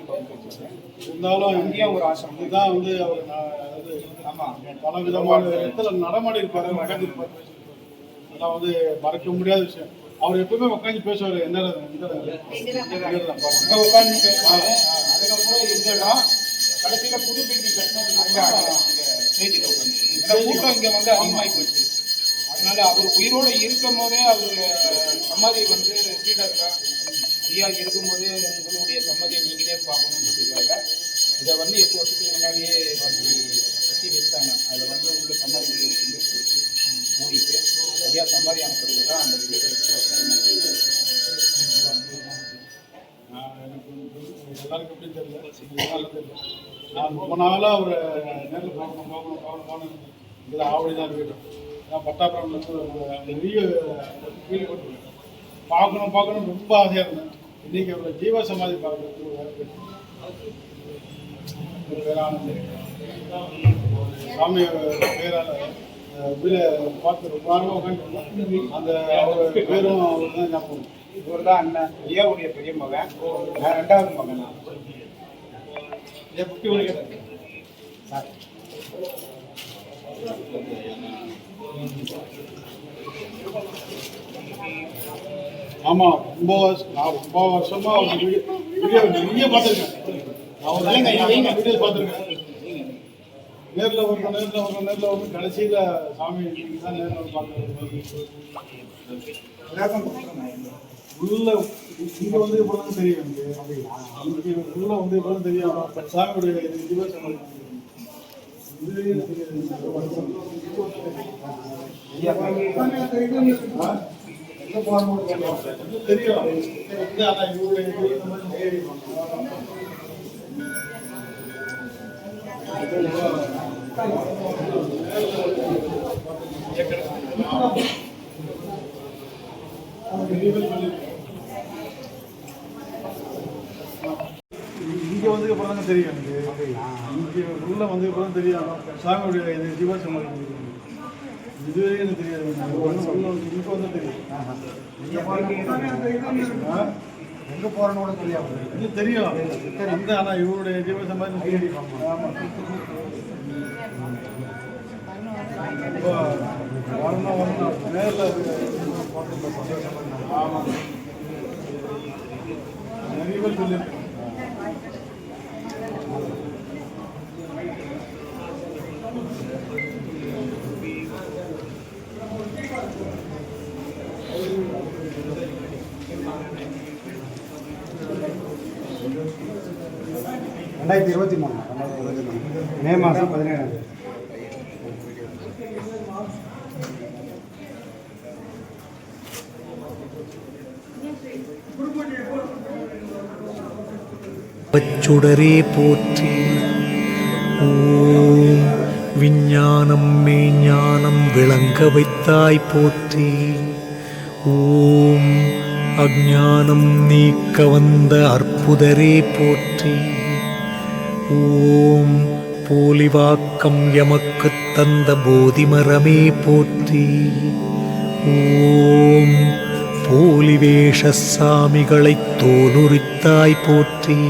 திறந்து வச்சிருக்கேன் இருந்தாலும் இங்கேயும் ஒரு இருக்கு. இதுதான் வந்து அவர் நான் அதாவது ஆமா பல விதமான இடத்துல நடமாடி இருப்பாரு நடந்திருப்பாரு அதெல்லாம் வந்து மறக்க முடியாத விஷயம் அவர் எப்பவுமே உட்காந்து பேசுவார் எந்த. அங்க உட்கார்ந்து பேசுவாங்க அதுக்கப்புறம் இந்த இடம் கடைசியில புது பில்டிங் உட்காந்து இந்த கூட்டம் இங்க வந்து அதிகமாகி போச்சு அதனால அவர் உயிரோட இருக்கும் போதே அவர் சமாதி வந்து ஸ்ரீடர்ல ஐயா இருக்கும்போது உங்களுடைய சம்மதியை நீங்களே பார்க்கணுன்றதுக்காக இதை வந்து எட்டு வருஷத்துக்கு முன்னாடியே வந்து கட்டி வச்சாங்க அதை வந்து உங்களுக்கு சம்மதி இங்கே மூடிட்டு சரியாக சம்மதி அனுப்புறது தான் அந்த வீடியோ நான் எனக்கு எல்லாருக்கும் எப்படி தெரியல தெரியல நான் ரொம்ப நாளாக அவர் நேரில் பார்க்கணும் போகணும் போகணும் போகணும் இதில் ஆவடி தான் இருக்கட்டும் நான் பட்டாபுரம்லேருந்து நிறைய ஃபீல் பண்ணுவேன் பார்க்கணும் பார்க்கணும் ரொம்ப ஆசையாக இருந்தேன் இன்னைக்கு அவர் ஜீவ சமாதி பார்க்கறதுக்கு ஒரு பேரானது சாமி பேரால இதில் பார்த்து ரொம்ப உட்காந்து அந்த அவர் பேரும் அவர் தான் ஞாபகம் இவர் தான் அண்ணன் ஐயாவுடைய பெரிய மகன் நான் ரெண்டாவது மகன்? நான் ஏன் புத்தி உனக்கு சார். ஆமா ரொம்ப வருஷம் நான் ரொம்ப வருஷமா அவங்க வீடியோ வீடியோ நிறைய பார்த்துருக்கேன். நான் ஒரு வீடியோ பார்த்துருக்கேன். நேரில் வரணும் நேரில் வரணும் நேரில் வரணும் கடைசியில் சாமி தான் நேரில் வந்து பார்க்குறது. உள்ள இங்கே வந்து இப்போ தான் தெரியும் எனக்கு. உள்ள வந்து இப்போ தான் தெரியும் சாமியுடைய இதுவே சமாளி இது ஆ? தெரியும் இங்க வந்து அப்புறம் தாங்க தெரியும் எனக்கு இங்க உள்ள வந்து அப்புறம் தெரியும் சாமியுடைய இது ஜீவாசம் இதுவே எனக்கு தெரியாது வந்து வந்து தெரியும்? எங்க போறன்னு கூட தெரியாது. இது தெரியும். அந்த ஆனா இவருடைய ஜீவசம் தெரியும் ஆமா. இப்போ வரணும் வரணும் நேரில் ஆமாம் நிறைய பேர் சொல்லியிருக்கேன் ரெண்டாயிரத்தி இருபத்தி மூணு. ரெண்டாயிரத்தி இருபத்தி மூணு மே மாதம் பதினேழாம் தேதி. சுடரே போற்றி. ஓம் விஞ்ஞானம் மெய்ஞானம் விளங்க வைத்தாய் போற்றி. ஓம் அஜானம் நீக்க வந்த அற்புதரே போற்றி. ஓம் போலிவாக்கம் எமக்குத் தந்த போதிமரமே போற்றி. ஓம் போலிவேஷ சாமிகளைத் தோலுரித்தாய் போற்றி.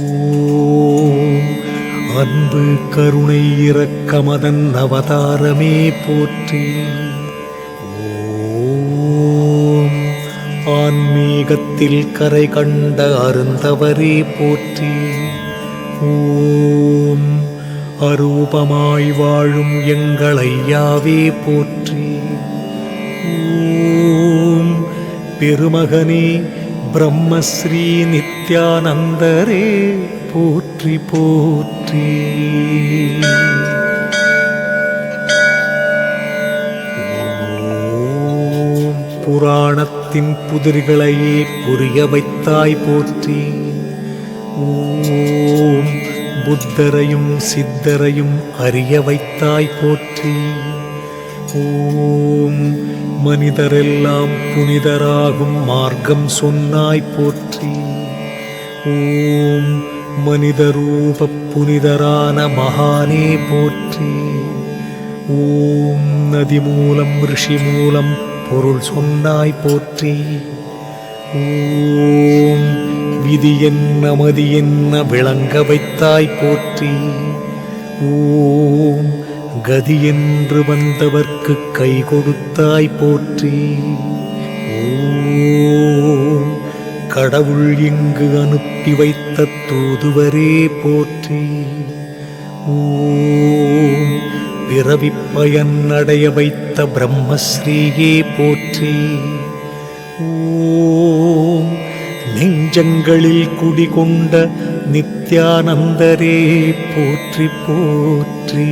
ஓம் அன்பு கருணை இரக்கமதன் அவதாரமே போற்றி. ஆன்மீகத்தில் கரை கண்ட அருந்தவரே போற்றி. ஓம் அரூபமாய் வாழும் எங்கள் ஐயாவே போற்றி. ஓம் பெருமகனே பிரம்மஸ்ரீ நித்யானந்தரே போற்றி போற்றி. ஓம் புராணத்தின் புதிர்களையே புரிய வைத்தாய் போற்றி. ஓம் புத்தரையும் சித்தரையும் அறிய வைத்தாய் போற்றி. ஓம் மனிதரெல்லாம் புனிதராகும் மார்க்கம் சொன்னாய் போற்றி. ஓம் மனிதரூப புனிதரான மகானே போற்றி. ஓம் நதி மூலம் ரிஷி மூலம் பொருள் சொன்னாய் போற்றி. ஓம் விதி என்ன மதி என்ன விளங்க வைத்தாய் போற்றி. ஓம் கதி என்று வந்தவர்க்கு கை கொடுத்தாய் போற்றி. ஓம் கடவுள் இங்கு அனுப்பி வைத்த தூதுவரே போற்றி. ஓம் பிறவி பயன் அடைய வைத்த பிரம்மஸ்ரீயே போற்றி. ஓம் நெஞ்சங்களில் குடிகொண்ட நித்யானந்தரே போற்றி போற்றி.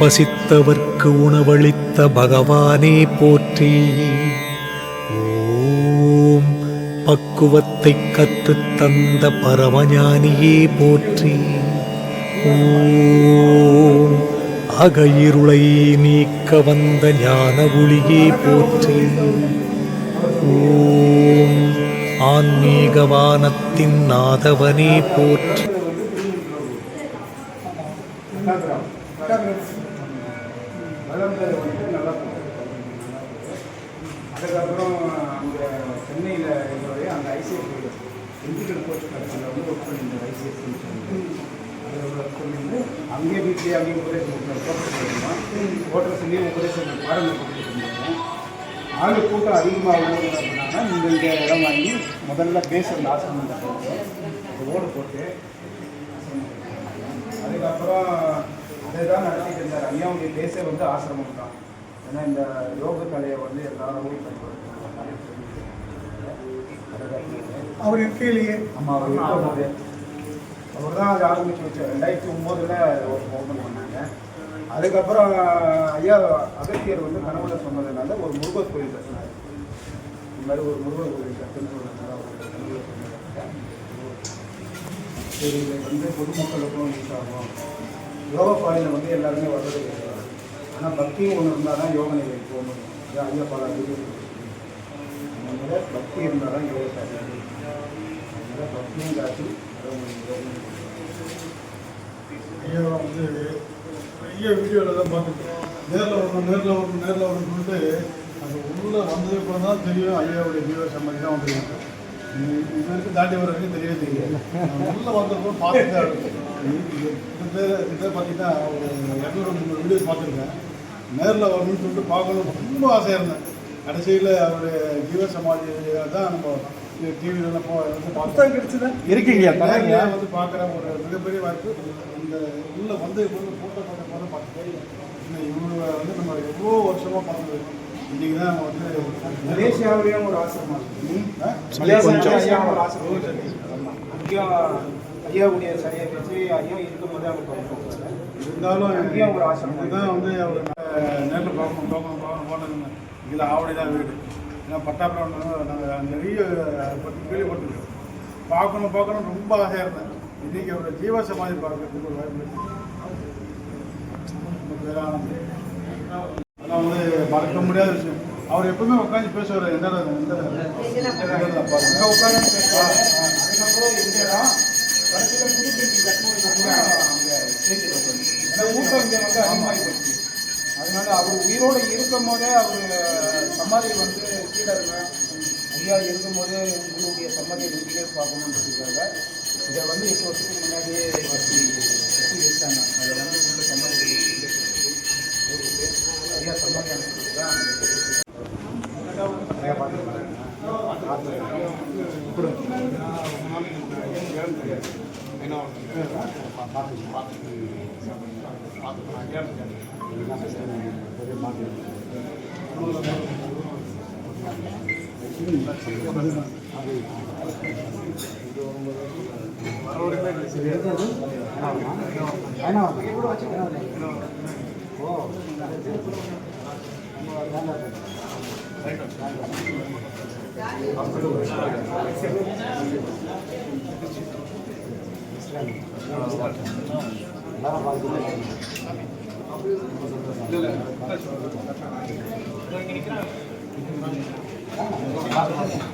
பசித்தவர்க்கு உணவளித்த பகவானே போற்றி. பக்குவத்தை கற்றுத் தந்த பரமஞானியே போற்றி. ஓம் அகையிருளை நீக்க வந்த ஞான ஒளியே போற்றி. ஓம் ஆன்மீகவானத்தின் நாதவனே போற்றி வளர்ந்தது வந்து நல்லா அதுக்கப்புறம் அங்கே சென்னையில் எங்களுடைய அந்த ஐசிஎஃப் இன்ஜினியர் கோச் கடைசியில் வந்து ஒர்க் பண்ணியிருந்தேன் ஐசிஎஃப் அதில் ஒர்க் பண்ணிட்டு அங்கேயே உபதேசம் கொடுத்தேன் ஹோட்டல் சொல்லி உபதேசம் கொடுத்துட்டு இருந்தாங்க ஆள் கூட்டம் அதிகமாக அப்படின்னா இந்த இந்த இடம் வாங்கி முதல்ல பேஸ் அந்த ஆசிரமம் அது ஓடு போட்டு அதுக்கப்புறம் அதை தான் நடத்திட்டு இருந்தார். ஐயாவுடைய பேசே வந்து ஆசிரமம் தான். ஏன்னா இந்த யோக கலையை வந்து எல்லாரும் பயன்படுத்துறாங்க அவர் இருக்கையிலேயே. ஆமாம் அவர் இருக்கும்போது அவர் தான் அதை ஆரம்பித்து வச்சார் ரெண்டாயிரத்தி ஒம்போதில் ஓப்பன் பண்ணாங்க. அதுக்கப்புறம் ஐயா அகத்தியர் வந்து கனவுல சொன்னதுனால ஒரு முருகர் கோயில் கட்டினார். இந்த மாதிரி ஒரு முருகர் கோயில் கட்டுன்னு சொன்னதுனால அவர் கனவுல சொன்னதுனால சரி இது வந்து பொதுமக்களுக்கும் யூஸ் ஆகும். யோகா பாதையில் வந்து எல்லாருமே வர்றது கிடையாது. ஆனால் பக்தியும் ஒன்று இருந்தால் தான் யோக நிலைக்கு போக முடியும். ஐயா பல அதனால பக்தி இருந்தால் தான் யோகா அதனால பக்தியும் காட்டி ஐயா வந்து பெரிய வீடியோவில் தான் பார்த்துருக்கேன் நேரில் வரணும் நேரில் வரணும் நேரில் வரணும்னு சொல்லிட்டு அது உள்ளே வந்தது கூட தான் தெரியும் ஐயாவுடைய ஜீவ சம்மதி தான் வந்துருக்கு இது வரைக்கும் தாண்டி வர வரைக்கும் தெரியவே தெரியாது உள்ளே வந்தப்போ பார்த்துட்டு தான் பேர் இதை பார்த்தீங்கன்னா ஒரு இரநூறு முந்நூறு வீடியோ பார்த்துருக்கேன். நேரில் வரணும்னு சொல்லிட்டு பார்க்கணும் ரொம்ப ஆசையாக இருந்தேன். கடைசியில் அவருடைய ஜீவ சமாதி தான் நம்ம டிவியில் போ வந்து பார்த்தோம் கிடைச்சதா. இருக்கீங்க நேர்ல வந்து பார்க்குற ஒரு மிகப்பெரிய வாய்ப்பு. இந்த உள்ள வந்து வந்து ஃபோட்டோ பார்க்க போது பார்த்து இந்த இவங்க வந்து நம்ம எவ்வளோ வருஷமாக பார்த்தது இன்னைக்கு தான் வந்து மலேசியாவிலேயும் ஒரு ஆசிரமம்? மலேசியாவிலேயும் ஒரு ஆசிரமம் அங்கேயும் ஐயாவுடைய சரியை வச்சு ஐயா இருக்கும்போதே அவங்க பண்ணுறாங்க இருந்தாலும் அங்கேயும் ஒரு ஆசிரமம். இதுதான் வந்து அவர் நேரில் பார்க்கணும் பார்க்கணும் பார்க்கணும் போனது இதில் ஆவடி தான் வீடு. ஏன்னா பட்டாப்புறம் நாங்கள் நிறைய பற்றி கேள்விப்பட்டிருக்கோம். பார்க்கணும் பார்க்கணும் ரொம்ப ஆசையாக இருந்தேன். இன்னைக்கு அவர் ஜீவ சமாதி பார்க்கறதுக்கு ஒரு வாய்ப்பு அதெல்லாம் வந்து மறக்க முடியாத விஷயம். அவர் எப்பவுமே உட்காந்து பேசுவார். எந்த எந்த உட்காந்து அதுக்கப்புறம் இந்த இடம் கடைசியில் புது பில்டிங் கட்டணும் அங்கே சேர்த்து உட்காந்து அந்த கூட்டம் இங்கே வந்து அதிகமாகி போச்சு அதனால அவர் உயிரோடு இருக்கும் போதே அவர் சமாதி வந்து இருங்க ஐயா இருக்கும் போதே உங்களுடைய சமாதியை நீங்களே பார்க்கணுன்றதுக்காக இதை வந்து எட்டு வருஷத்துக்கு முன்னாடியே வச்சு வச்சு வச்சாங்க அதை வந்து உள்ள சமாதி கீழே போட்டுட்டு ஐயா சமாதி அனுப்பிட்டு தான் ஐயா பார்த்துருக்காங்க ஆன்மீக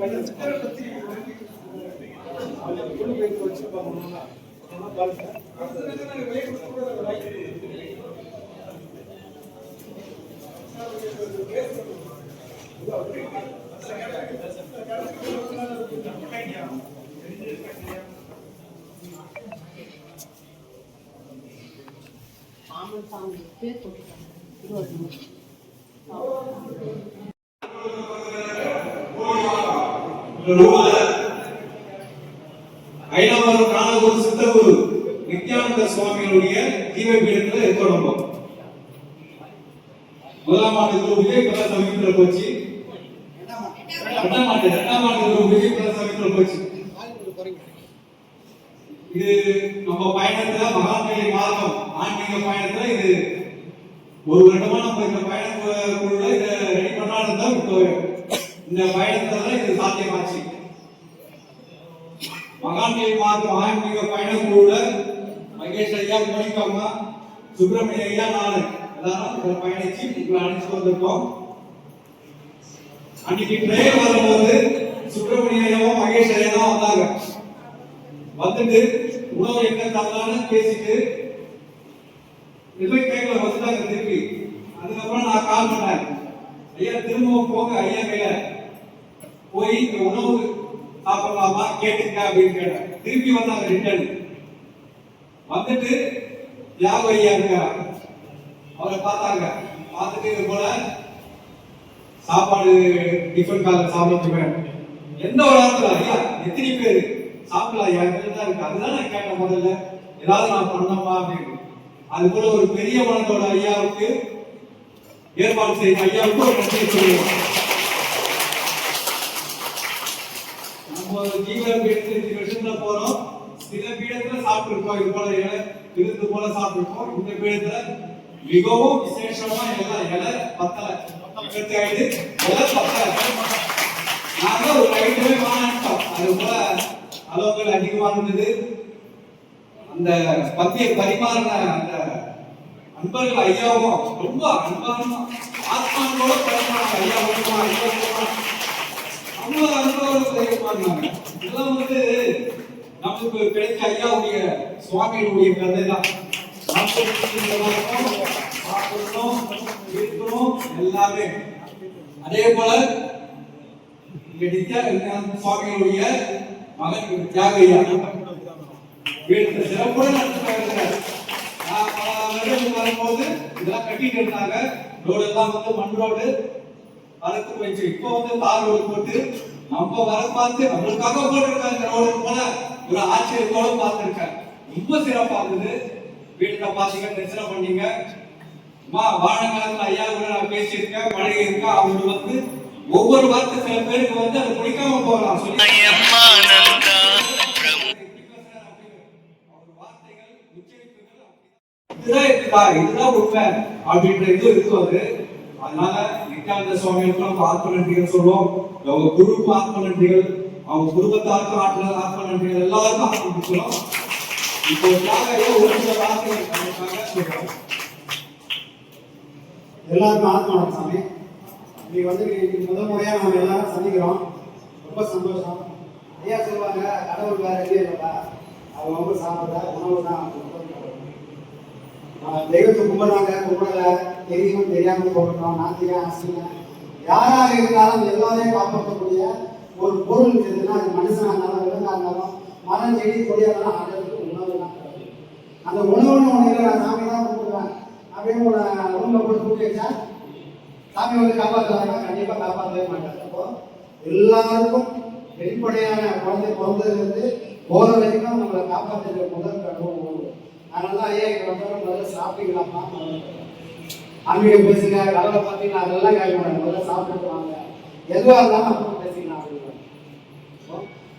వచ్చి ஐநாவரம் காணகூர் சித்தகுரு நித்யானந்த சுவாமிகளுடைய ஜீவபீடத்துல இருக்கோம் நம்ம முதலாம் ஆண்டு குரு விஜய் பிரதா சமீபத்தில் போச்சு. ரெண்டாம் ஆண்டு ரெண்டாம் ஆண்டு குரு விஜய் பிரதா சமீபத்தில் போச்சு. இது நம்ம பயணத்துல மகான்களை மார்க்கம் ஆன்மீக பயணத்துல இது ஒரு வருடமா நம்ம இந்த பயணக்குள்ள இதை ரெடி பண்ணாலும் தான் இப்போ இந்த பயணத்தில் இது சாத்தியமாச்சு. மகான்களை மார்க்கம் ஆன்மீக பயணக்குழுல மகேஷ் ஐயா மோனிகாமா சுப்பிரமணிய ஐயா நானு எல்லாரும் இதுல பயணிச்சு உங்களை அழைச்சு வந்திருக்கோம். அன்னைக்கு ட்ரெயின் வரும்போது சுப்பிரமணிய ஐயாவும் மகேஷ் ஐயா தான் வந்தாங்க. வந்துட்டு உணவு என்ன தரலான்னு பேசிட்டு எதுவும் கேட்கல வந்துட்டாங்க திருப்பி. அதுக்கப்புறம் நான் கால் பண்ணேன். ஐயா திரும்பவும் போங்க ஐயா கையில போய் இந்த உணவு சாப்பிடலாமா கேட்டுங்க அப்படின்னு கேட்டேன் திருப்பி வந்தாங்க ரிட்டர்ன். வந்துட்டு யார் ஐயா இருக்கார் அவரை பார்த்தாங்க. பார்த்துட்டு இது போல சாப்பாடு டிஃபன் கால சாப்பிட்டுவேன் எந்த ஒரு இடத்துல ஐயா எத்தனை பேர்? சாப்பிடலாம் ஐயா தான் இருக்கு. அதுதான் நான் கேட்டேன் முதல்ல. ஏதாவது நான் பண்ணணுமா அப்படின்னு. அது போல ஒரு பெரிய மனதோட ஐயாவுக்கு ஏற்பாடு செய்யும் ஐயாவுக்கு ஒரு நன்றி சொல்லுவோம். நம்ம ஜீவன பீடத்துல இந்த வருஷத்துல போறோம். சில பீடத்துல சாப்பிட்டுருக்கோம். இது போல இலை விருந்து போல சாப்பிட்டுருக்கோம். இந்த பீடத்துல மிகவும் விசேஷமா எல்லாம் இலை பத்தல. இருபத்தி ஐந்து இலை பத்தல. நாங்க ஒரு ஐட்டமே வாங்கிட்டோம் அது போல அளவுகள் அதிகமா இருந்தது. அந்த பத்தியை பரிமாறின அந்த அன்பர்கள் ஐயாவும் ரொம்ப அன்பான ஆத்மாவோட பரிமாறின ஐயாவும் ஐயாவும் அவ்வளவு அனுபவம் இதெல்லாம் வந்து நமக்கு கிடைச்ச ஐயாவுடைய சுவாமியுடைய கதை தான் சாப்பிடணும் இருக்கணும் எல்லாமே. அதே போல இங்க நித்யா சுவாமியுடைய மகன் தியாகையா. வீட்டு சிறப்புடன் நடத்துகிறார் நான் பல வருடங்கள் வரும்போது இதெல்லாம் கட்டிட்டு இருந்தாங்க. ரோடு எல்லாம் வந்து மண் ரோடு. வளர்த்து வச்சு இப்போ வந்து தார் ரோடு போட்டு நம்ம வர பார்த்து நம்மளுக்காக போட்டிருக்காங்க இந்த ரோடு போல ஒரு ஆச்சரியத்தோட பார்த்திருக்கேன் ரொம்ப சிறப்பா இருந்தது. வீட்டுல பாத்தீங்க தரிசனம் பண்ணீங்க. அம்மா வாழ காலத்துல ஐயா கூட நான் பேசியிருக்கேன் பழகி இருக்கேன் அவங்க வந்து ஒவ்வொரு வார்த்தை சில பேருக்கு வந்து அதை பிடிக்காம போகலாம். சொல்லி இதுதான் இருக்குதா? இதுதான் உண்மை அப்படின்ற இது இருக்கும் அது. அதனால நித்யானந்த சுவாமிகளுக்கும் நம்ம ஆத்ம நன்றிகள் சொல்லுவோம். அவங்க குருவுக்கு ஆத்ம நன்றிகள் அவங்க குடும்பத்தாருக்கும் ஆத்ம ஆத்ம நன்றிகள் எல்லாருக்கும் ஆத்ம நன்றி இப்போ ஒரு சில வார்த்தைகள் எல்லாருக்கும் ஆத்மா சாமி. இன்னைக்கு வந்து இன்னைக்கு முதல் முறையாக நம்ம எல்லாரும் சந்திக்கிறோம். ரொம்ப சந்தோஷம். ஐயா சொல்லுவாங்க கடவுள் வேற எங்கேயும் இல்லைடா. அவங்க வந்து சாப்பிட்ற உணவு தான் தெய்வத்தை கும்பிடுறாங்க கும்பிடலை. தெரியும் தெரியாம போகட்டும் நாத்திகம் ஆசிரியம் யாராக இருந்தாலும் எல்லாரையும் காப்பாற்றக்கூடிய ஒரு பொருள் இருக்குதுன்னா அது மனுஷனாக இருந்தாலும் விலங்காக இருந்தாலும் மரம் செடி கொடியாக இருந்தாலும் உணவு தான். அந்த உணவுன்னு ஒன்று நான் சாமி தான் கும்பிடுவேன் அப்படியே உங்களை ரூமில் போட்டு கூட்டி வச்சா சாமி வந்து காப்பாற்றுவாங்க கண்டிப்பாக காப்பாற்றவே மாட்டாங்க அப்போ எல்லாருக்கும் வெளிப்படையான குழந்தை பிறந்ததுலேருந்து போகிற வரைக்கும் நம்மளை காப்பாற்றுற முதல் கடவுள் உணவு அதனால ஐயா இங்கே வந்தவங்க முதல்ல சாப்பிட்டீங்களாப்பா ஆன்மீகம் பேசுங்க கடலை பார்த்தீங்கன்னா அதெல்லாம் காய் பண்ண முதல்ல சாப்பிட்டு வாங்க. எதுவாக இருந்தாலும் அப்புறம் பேசிக்கலாம் அப்படின்னு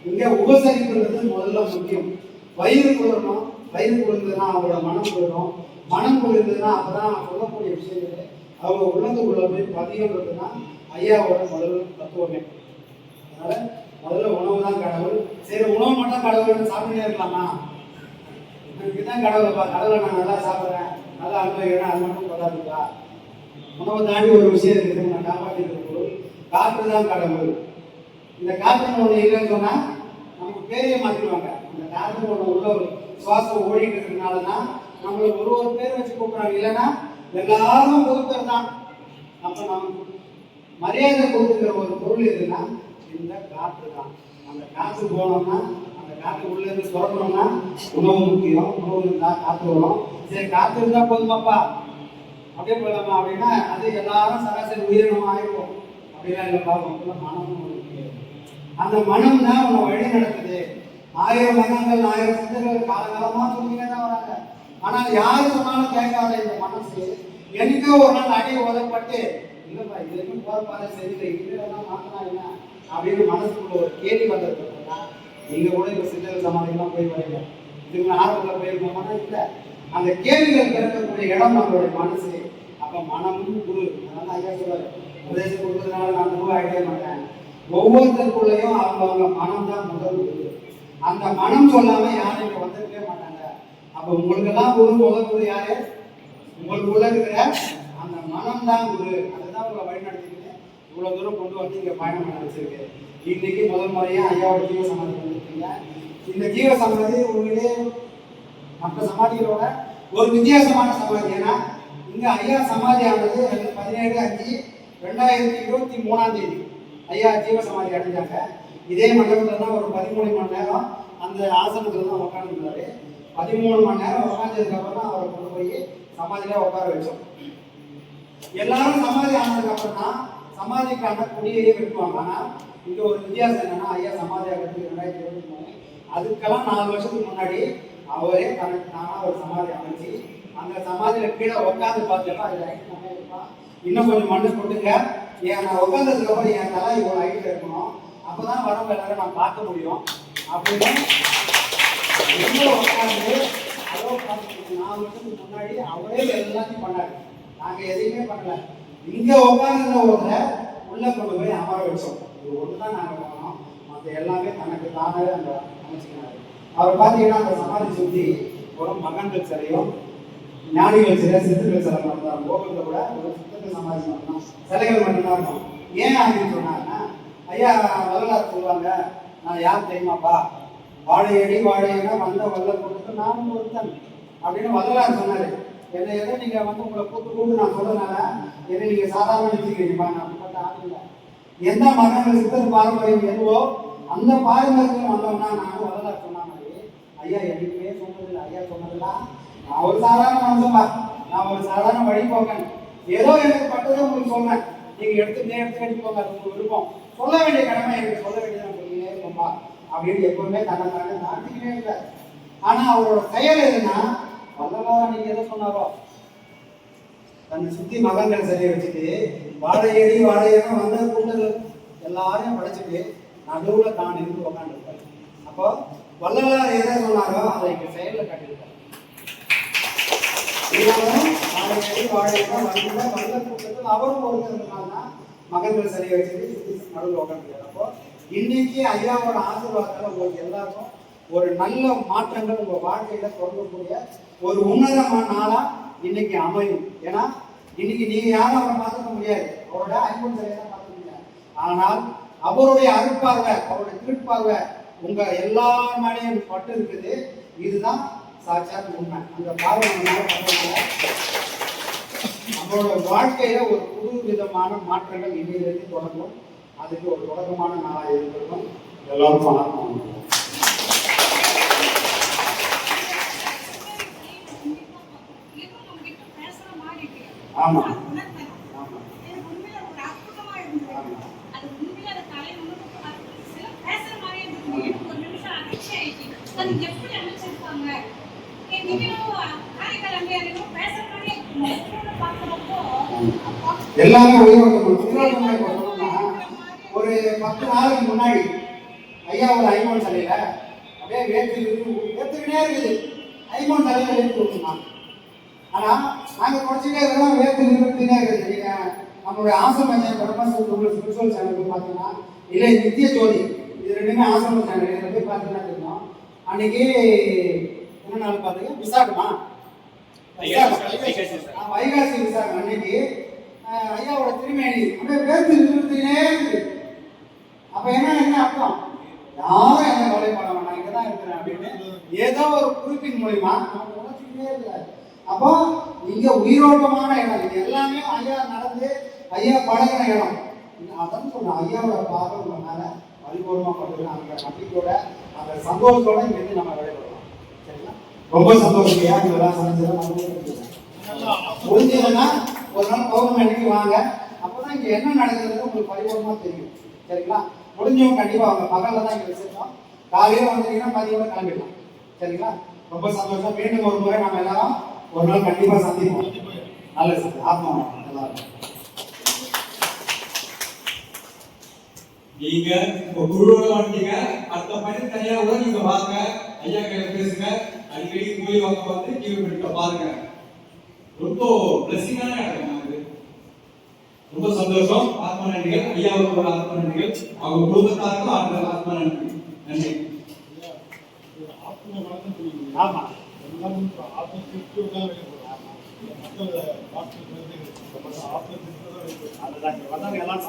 இங்க உபசரிப்புன்றது முதல்ல முக்கியம். வயிறு குளிரணும். வயிறு குளிர்ந்ததுன்னா அவங்களோட மனம் குளிரும். மனம் குளிர்ந்ததுன்னா அப்பதான் சொல்லக்கூடிய விஷயங்கள். அவங்க உள்ளத்துக்குள்ள போய் பதியன்றது ஐயாவோட முதல் தத்துவமே. அதனால முதல்ல உணவு தான் கடவுள். சரி உணவு மட்டும் கடவுள்னு சாப்பிட்டே இருக்கலாமா? இதுதான் கடவுள் கடவுளை நான் நல்லா சாப்பிட்றேன். நல்லா அனுபவிக்கிறேன் அது மட்டும் பதாதுப்பா உணவை தாண்டி ஒரு விஷயம் இருக்குது நான் காப்பாற்றிட்டு காற்று தான் கடவுள். இந்த காற்று ஒன்று இல்லைன்னு சொன்னால் நமக்கு பேரையே மாற்றிடுவாங்க இந்த காற்று ஒன்று உள்ள ஒரு சுவாசம் ஓடிட்டு இருக்கிறதுனால தான் நம்மளுக்கு ஒரு ஒரு பேர் வச்சு கூப்பிட்றாங்க. இல்லைன்னா எல்லாரும் ஒருத்தர் தான். அப்போ நமக்கு மரியாதை கொடுத்துக்கிற ஒரு பொருள் எதுன்னா இந்த காற்று தான். அந்த காற்று போனோம்னா காற்று உள்ள இருந்து சுரக்கணும்னா உணவு முக்கியம். உணவு இருந்தா காற்று வரும். சரி காற்று இருந்தா போதுமாப்பா அப்படியே போயிடலாமா? அப்படின்னா அது எல்லாரும் சராசரி உயிரினம் ஆயிடும் அப்படிலாம் இல்லை பார்ப்போம் மனமும் அந்த மனம் தான் உன்னை வழி நடக்குது ஆயிரம் மனங்கள் ஆயிரம் சிந்தர்கள் காலகாலமா சொல்லிக்கிட்டே தான் வராங்க. ஆனால் யார் சொன்னாலும் கேட்காத இந்த மனசு. எனக்கோ ஒரு நாள் அடி உதப்பட்டு இல்லைப்பா இது வரைக்கும் போற பாதை சரியில்லை இதெல்லாம் மாற்றினா என்ன அப்படின்னு மனசுக்குள்ள ஒரு கேள்வி வந்தது நீங்க கூட இப்ப சித்தர் சமாதிக்கெல்லாம் போய் வரீங்க. இதுக்கு ஆர்வத்தில் போயிருக்கோம்னா இல்லை. அந்த கேள்விகள் பிறக்கக்கூடிய இடம் நம்மளுடைய மனசு. அப்ப மனமும் குரு. அதனால ஐயா சொல்றாரு. உபதேசம் கொடுக்கறதுனால நான் குரு ஆகிட்டே மாட்டேன். ஒவ்வொருத்தருக்குள்ளேயும் அவங்க அவங்க மனம் தான் முதல் குரு. அந்த மனம் சொல்லாம யாரும் இங்க வந்திருக்கவே மாட்டாங்க. அப்ப உங்களுக்கெல்லாம் குரு முதல் குரு யாரு? உங்களுக்குள்ள இருக்கிற அந்த மனம் தான் குரு. அதுதான் உங்களை வழிநடத்திக்கிட்டு இவ்வளவு தூரம் கொண்டு வந்து இங்க பயணம் பண்ண வச்சிருக்கு. இன்னைக்கு முதல் முறையா ஐயாவோட ஜீவ சமாதி இந்த ஜீவ சமாதி உண்மையிலே மற்ற சமாதிகளோட ஒரு வித்தியாசமான சமாதி. ஏன்னா இங்க ஐயா சமாதி ஆனது பதினேழு அஞ்சு ரெண்டாயிரத்தி இருபத்தி மூணாம் தேதி ஐயா ஜீவ சமாதி அடைஞ்சாங்க. இதே மண்டபத்தில் தான் ஒரு பதிமூணு மணி நேரம் அந்த ஆசனத்தில் தான் உட்காந்துருந்தாரு பதிமூணு மணி நேரம் உட்காந்ததுக்கு அப்புறம் தான் அவரை கொண்டு போய் சமாதியில உட்கார வச்சோம். எல்லாரும் சமாதி ஆனதுக்கு அப்புறம் தான் சமாதிக்கான கொடியையே வெட்டுவாங்க ஆனால் இங்கே ஒரு வித்தியாசம் என்னன்னா ஐயா சமாதி ஆகிறதுக்கு ரெண்டாயிரத்தி இருபத்தி மூணு. அதுக்கெல்லாம் நாலு வருஷத்துக்கு முன்னாடி அவரே தனக்கு தானாக ஒரு சமாதி அமைச்சு அந்த சமாதியில கீழே உட்காந்து பார்த்தா அது ஹைட் நம்ம இருப்பான் இன்னும் கொஞ்சம் மண்ணு கொட்டுங்க ஏன் நான் உட்காந்ததுக்கு அப்புறம் என் தலை இவ்வளோ ஹைட்ல இருக்கணும். அப்போதான் வரவங்க எல்லாரும் நான் பார்க்க முடியும். அப்படின்னு ரொம்ப உட்காந்து அளவு பார்த்துட்டு நாலு வருஷத்துக்கு முன்னாடி அவரே எல்லாத்தையும் பண்ணாரு. நாங்கள் எதையுமே பண்ணல. இங்க உட்கார்ந்த ஒருத்தரை உள்ள கொண்டு போய் அமர வச்சோம். இது ஒண்ணுதான் நாங்க பண்ணோம். மற்ற எல்லாமே தனக்கு தானே அந்த அமைச்சுக்கினாரு. அவர் பார்த்தீங்கன்னா அந்த சமாதி சுத்தி ஒரு மகன்கள் சிலையும் ஞானிகள் சிலை சித்துக்கள் சிலை மட்டும் தான் கூட ஒரு சித்தர்கள் சமாதி மட்டும்தான் சிலைகள் மட்டும்தான் இருக்கும். ஏன் அப்படின்னு சொன்னாங்கன்னா ஐயா வரலாறு சொல்லுவாங்க. நான் யார் தெரியுமாப்பா? வாழையடி வாழையனா வந்த வல்ல கொடுத்து நானும் ஒருத்தன் அப்படின்னு வரலாறு சொன்னாரு. என்னை எதை நீங்க வந்து உங்களை கூப்பிட்டு நான் சொல்றதுனால என்னை நீங்க சாதாரண நினைச்சுக்கிறீங்கப்பா நான் அப்படிப்பட்ட ஆள் இல்லை. எந்த மகன்கள் சித்தர் பாரம்பரியம் எதுவோ அந்த பாரம்பரியத்தில் வந்தோம்னா நான் வரலாறு சொன்ன மாதிரி ஐயா என்னைக்குமே சொன்னதில்லை. ஐயா சொன்னதெல்லாம் நான் ஒரு சாதாரண வந்தோம்பா நான் ஒரு சாதாரண வழி வழிபோக்கன் ஏதோ எனக்கு பட்டதை உங்களுக்கு சொன்னேன். நீங்க எடுத்துட்டே எடுத்து போங்க. அது உங்களுக்கு விருப்பம். சொல்ல வேண்டிய கடமை எனக்கு. சொல்ல வேண்டியதை சொல்லியே இருக்கோம்பா அப்படின்னு எப்பவுமே தன்னை தானே தாண்டிக்கவே இல்லை ஆனா அவரோட செயல் எதுன்னா வல்லவாரா நீங்க எதை சொன்னாரோ? தன்னை சுத்தி மகன்கள் சரியை வச்சுட்டு வாழையடி வாழையடி வந்த கூட்டங்கள் எல்லாரையும் படைச்சிட்டு நடுவுல தான் இருந்து உட்காந்துருப்பாரு அப்போ வள்ளலார் எதை சொன்னாரோ அதை இங்க செயல்ல காட்டியிருக்காரு. இதனாலும் வாழையடி வாழையடி வந்த வந்த கூட்டத்தில் அவரும் ஒருத்தருனால மகன்கள் சரியை வச்சுட்டு சுத்தி நடுவில் உட்காந்துருக்காரு அப்போ இன்னைக்கு ஐயாவோட ஆசீர்வாதத்தால உங்களுக்கு எல்லாருக்கும் ஒரு நல்ல மாற்றங்கள் உங்கள் வாழ்க்கையில தொடங்கக்கூடிய ஒரு உன்னதமான நாளா இன்னைக்கு அமையும். ஏன்னா இன்னைக்கு நீங்க யாரும் அவரை பார்த்துக்க முடியாது. அவரோட அறிவு சிலையை தான் பார்த்துக்க முடியாது. ஆனால் அவருடைய அருட்பார்வை அவருடைய திருட்பார்வை உங்க எல்லா மேலேயும் பட்டு இருக்குது. இதுதான் சாட்சாத் உண்மை. அந்த பார்வை நம்மளோட வாழ்க்கையில ஒரு புது விதமான மாற்றங்கள் இன்னிலிருந்து தொடங்கும். அதுக்கு ஒரு தொடக்கமான நாளாக இருக்கட்டும் எல்லாரும் வணக்கம் ஆமா. எல்லாமே ஒரு பத்து நாளுக்கு முன்னாடி ஐயாவோட ஐமோன் சிலையில அப்படியே வேத்து வேத்துக்கிட்டே இருக்குது. ஐமோன் சிலையில வேத்து விட்டுருந்தான் ஆனா நாங்க குறைச்சிட்டே இருக்கிறோம் வேத்து நிறுத்தினே இருக்குது. நம்மளுடைய ஆசிரம பிரம்மசூத்திர ஸ்பிரிச்சுவல் சேனல் பார்த்தீங்கன்னா இல்லை நித்திய ஜோதி. இது ரெண்டுமே ஆசிரம சேனல் இதில் போய் பார்த்தீங்கன்னா தெரியும் அன்னைக்கு என்ன நாள் பார்த்தீங்க? விசாகமா? வைகாசி விசாகம் அன்னைக்கு ஐயாவோட திருமேனி அப்படியே வேத்து நிறுத்தினே இருக்குது. அப்ப என்ன என்ன அர்த்தம்? யாரும் என்ன கவலைப்பட வேணாம் இங்க தான் இருக்கிறேன் அப்படின்னு ஏதோ ஒரு குறிப்பின் மூலியமா நம்ம உணர்ச்சிக்கிட்டே இருக்கிறார் அப்போ இங்க உயிரோட்டமான இடம். இது எல்லாமே ஐயா நடந்து ஐயா பழகின இடம். அதான் சொன்ன ஐயாவோட பார்வை உங்க மேல பரிபூர்ணமா படுறது அந்த நம்பிக்கையோட அந்த சந்தோஷத்தோட இங்க இருந்து நம்ம விளையாடலாம் சரிங்களா? ரொம்ப சந்தோஷம் ஐயா இதெல்லாம் சமைச்சதெல்லாம் புரிஞ்சதுன்னா ஒரு நாள் பௌர்ணமி அன்னைக்கு வாங்க. அப்பதான் இங்க என்ன நடக்குதுன்னு உங்களுக்கு பரிபூர்ணமா தெரியும். சரிங்களா? முடிஞ்சவங்க கண்டிப்பா அவங்க பகல்ல தான் இங்க வச்சிருக்கோம். காலையில வந்தீங்கன்னா பதிவோட கிளம்பிடலாம். சரிங்களா? ரொம்ப சந்தோஷம். மீண்டும் ஒரு முறை நம்ம எல்லாரும் ஒரு நாள் கண்டிப்பா சந்திப்போம். நல்லது சார் எல்லாரும் நீங்க உங்க குழுவோட வந்துட்டீங்க அடுத்த பணி தனியா கூட நீங்க வாங்க. ஐயா கையில பேசுங்க. அடிக்கடி கோயில் வாங்க வந்து கீழே பிடிக்க பாருங்க. ரொம்ப பிளஸிங்கான இடம் ரொம்ப சந்தோஷம். ஆத்ம நன்றிகள். ஐயாவுக்கு ஒரு ஆத்ம நன்றிகள். அவங்க குடும்பத்தாருக்கும் ஆத்ம ஆத்ம நன்றி. நன்றி. ஆமா. எல்லாரும் எல்லாம்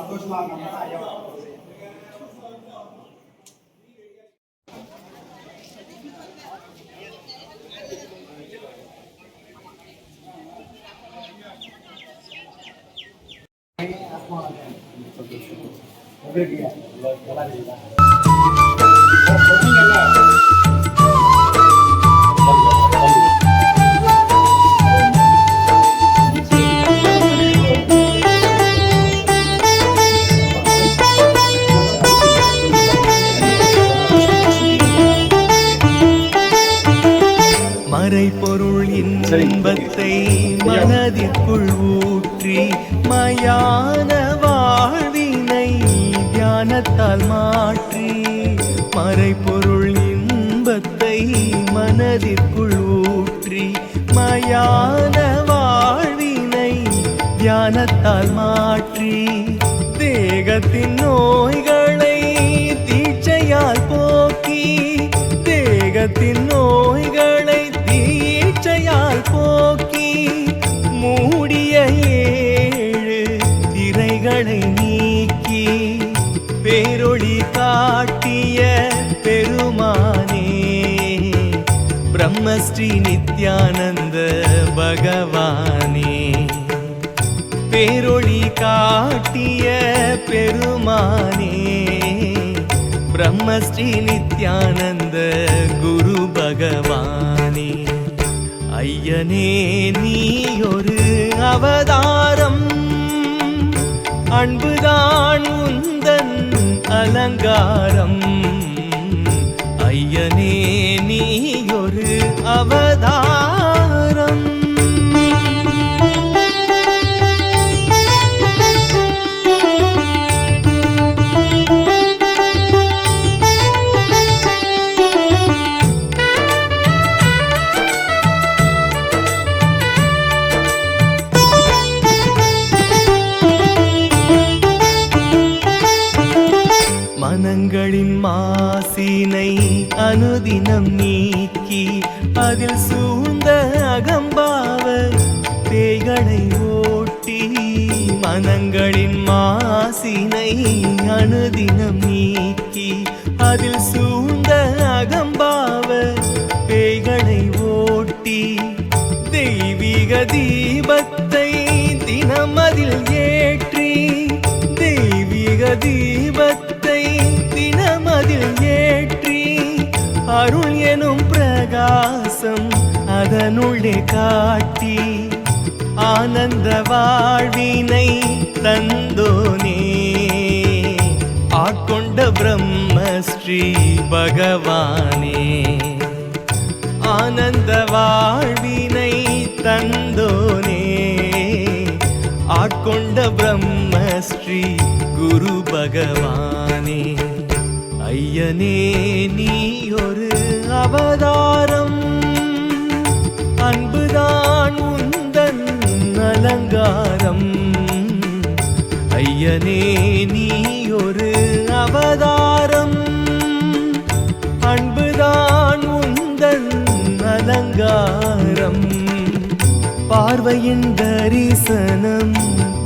எப்படி இருக்கீங்க நல்லா இருக்கீங்களா தியானத்தால் மாற்றி தேகத்தின் நோய்களை தீட்சையால் போக்கி தேகத்தின் நோய்களை தீட்சையால் போக்கி மூடிய ஏழு திரைகளை நீக்கி பேரொளி காட்டிய பெருமானே பிரம்மஸ்ரீ நித்யானந்த பகவானே. பேரொளி காட்டிய பெருமானே பிரம்மஸ்ரீ நித்யானந்த குரு பகவானே. ஐயனே நீ ஒரு அவதாரம் அன்புதான் உந்தன் அலங்காரம். ஐயனே நீ ஒரு அவதாரம் அனுதினம் நீக்கி அதில் சூழ்ந்த அகம்பாவ பேய்களை ஓட்டி மனங்களின் மாசினை அனுதினம் நீக்கி அதில் சூழ்ந்த அகம்பாவ பேய்களை ஓட்டி தெய்வீக தீபத்தை பிரகாசம் அதனுள்ளே காட்டி ஆனந்த வாழ்வினை தந்தோனே. ஆட்கொண்ட பிரம்மஸ்ரீ பகவானே. ஆனந்த வாழ்வினை தந்தோனே. ஆட்கொண்ட பிரம்மஸ்ரீ குரு பகவானே. ஐயனே நீ ஒரு அவதாரம். அன்புதான் உந்தன் அலங்காரம். ஐயனே நீ ஒரு அவதாரம். அன்புதான் உந்தன் அலங்காரம். பார்வையின் தரிசனம்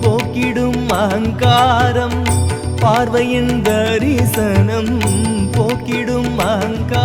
போக்கிடும் அகங்காரம். பார்வையின் தரிசனம் போக்கிடும் அங்கா